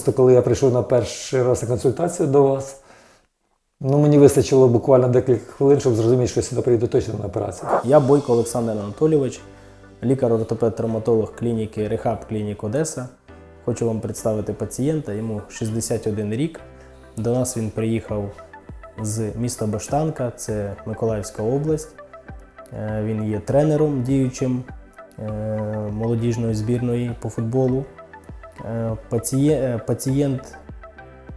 Просто коли я прийшов на перший раз на консультацію до вас, ну мені вистачило буквально декілька хвилин, щоб зрозуміти, що я сюди прийду точно на операцію. Я Бойко Олександр Анатолійович, лікар-ортопед-травматолог клініки Рехаб Клінік Одеса. Хочу вам представити пацієнта, йому 61 рік. До нас він приїхав з міста Баштанка, це Миколаївська область. Е, Він є тренером діючим е, молодіжної збірної по футболу. Е, е, Пацієнт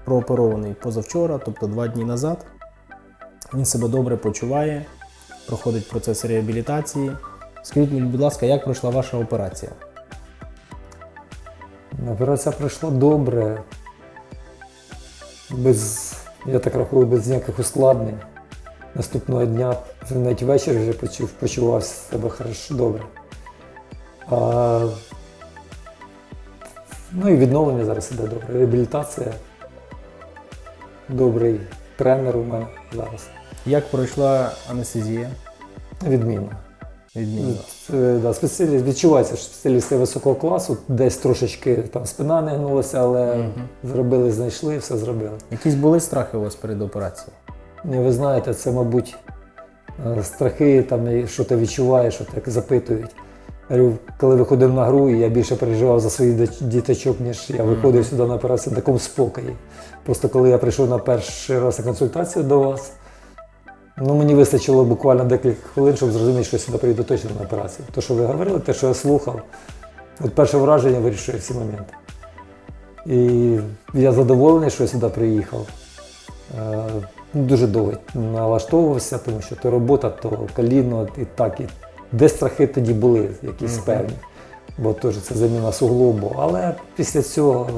прооперований позавчора, тобто два дні назад. Він себе добре почуває, проходить процес реабілітації. Скажіть мені, будь ласка, як пройшла ваша операція? Операція пройшла добре, без, я так рахую, без ніяких ускладнень. Наступного дня, навіть ввечері вже почув, почував себе хорошо, добре. А, ну і відновлення зараз іде добре. Реабілітація. Добрий тренер у мене зараз. Як пройшла анестезія? Відмінно. Відмінно. Е, Да, спеціаліст відчувається, що спеціалісти високого класу, десь трошечки там спина не гнулася, але зробили, знайшли, все зробили. Якісь були страхи у вас перед операцією? Ні, ви знаєте, це, мабуть, е, страхи, там, що ти відчуваєш, що так запитують. Коли виходив на гру, я більше переживав за своїх діточок, ніж я виходив сюди на операцію в такому спокої. Просто коли я прийшов на перший раз на консультацію до вас, ну мені вистачило буквально декілька хвилин, щоб зрозуміти, що я сюди прийду точно на операцію. Те, що ви говорили, те, що я слухав, от перше враження вирішує всі моменти. І я задоволений, що я сюди приїхав. Е, ну, Дуже довго налаштовувався, тому що то робота, то коліно і так. І де страхи тоді були, якісь певні. Бо теж це заміна суглобу. Але після цього,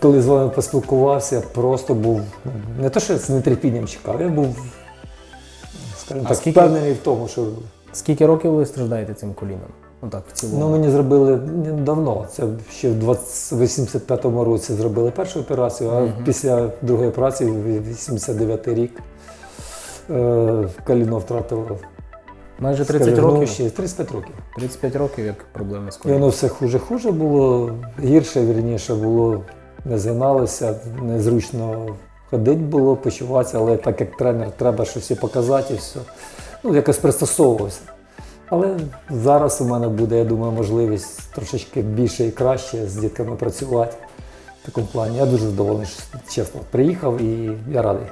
коли з вами поспілкувався, я просто був ну, не те, що я з нетерпінням чекав, я був, скажімо так, скільки- впевнений в тому, що Скільки років ви страждаєте цим коліном? Ну так, в цілому. Ну, мені зробили не давно. Це ще в 20 85-му році зробили першу операцію, а після другої операції, в 89-й рік, е, коліно втратило Майже 30 скажімо, років. ще 35 років. 35 років, як проблеми з І коліном. воно все хуже-хуже було, гірше, вірніше було, не згиналося, незручно ходити було, почуватися, але так як тренер, треба щось і показати і все. Ну, якось пристосовувався. Але зараз у мене буде, я думаю, можливість трошечки більше і краще з дітками працювати в такому плані. Я дуже задоволений, що, чесно, приїхав і я радий,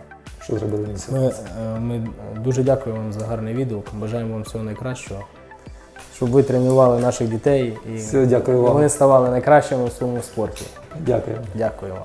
що зробили Ми, е, ми дуже дякуємо вам за гарний відгук. Бажаємо вам всього найкращого. Щоб ви тренували наших дітей і Все, дякую вам. вони ставали найкращими в своєму спорті. Дякую. Дякую вам.